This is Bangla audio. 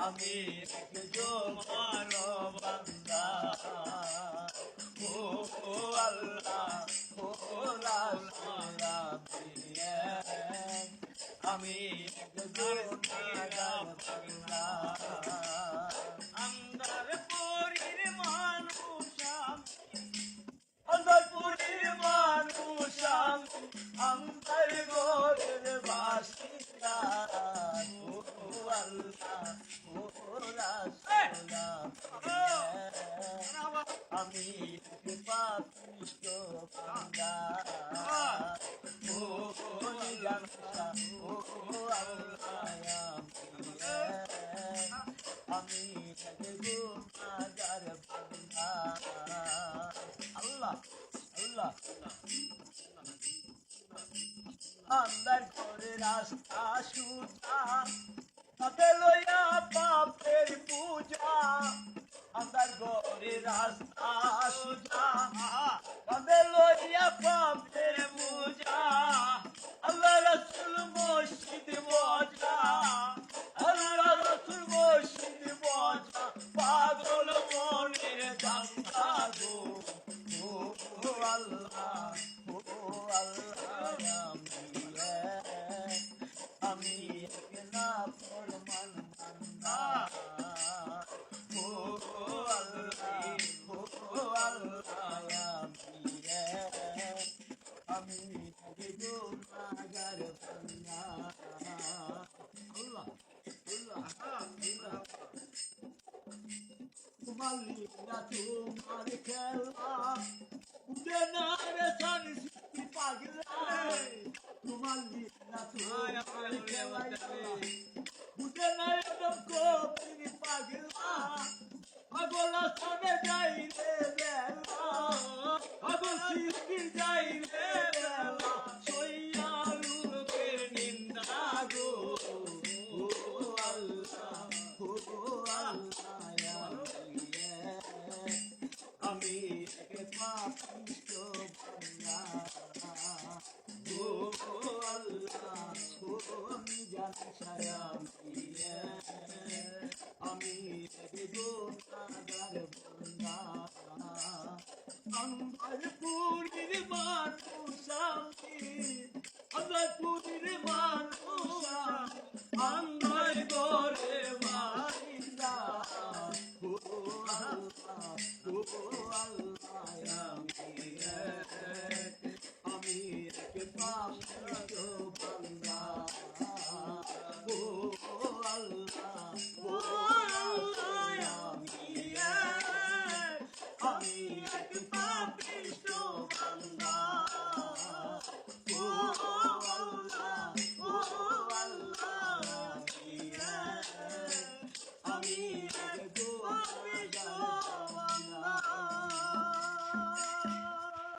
আমি জমার বান্দা ও আল্লাহ ও আমার গোরের বাসিন্দা ও আল্লাহ ও রাসূলা আমি পাপিষ্ট বান্দা ও বান্দা আল্লাহ আল্লাহ। আন্দার করে রাস্তা সুজা তাতে লইয়া বাপের পূজা। আন্দার ঘরে রাস্তা সুজা তাতে লইয়া বাপের পূজা। আল্লাহ রসুল মসজিদ মজা, আল্লাহ রসুল মসজিদ মজা। পাগল মনের দাঙ্গা গো আল্লাহ। তোমার লীলা তোমার খেলা উঠে না রে সানসি পাগলা তোমার লীলা তোমার খেলা উঠে না একদম কবি পাগলা আগলা সামনে যাই রে বেলা আগল সিস্কি বান্দা আমার পুরীর মানুষ আমি আমার পুরীর মানুষ আমার 啊我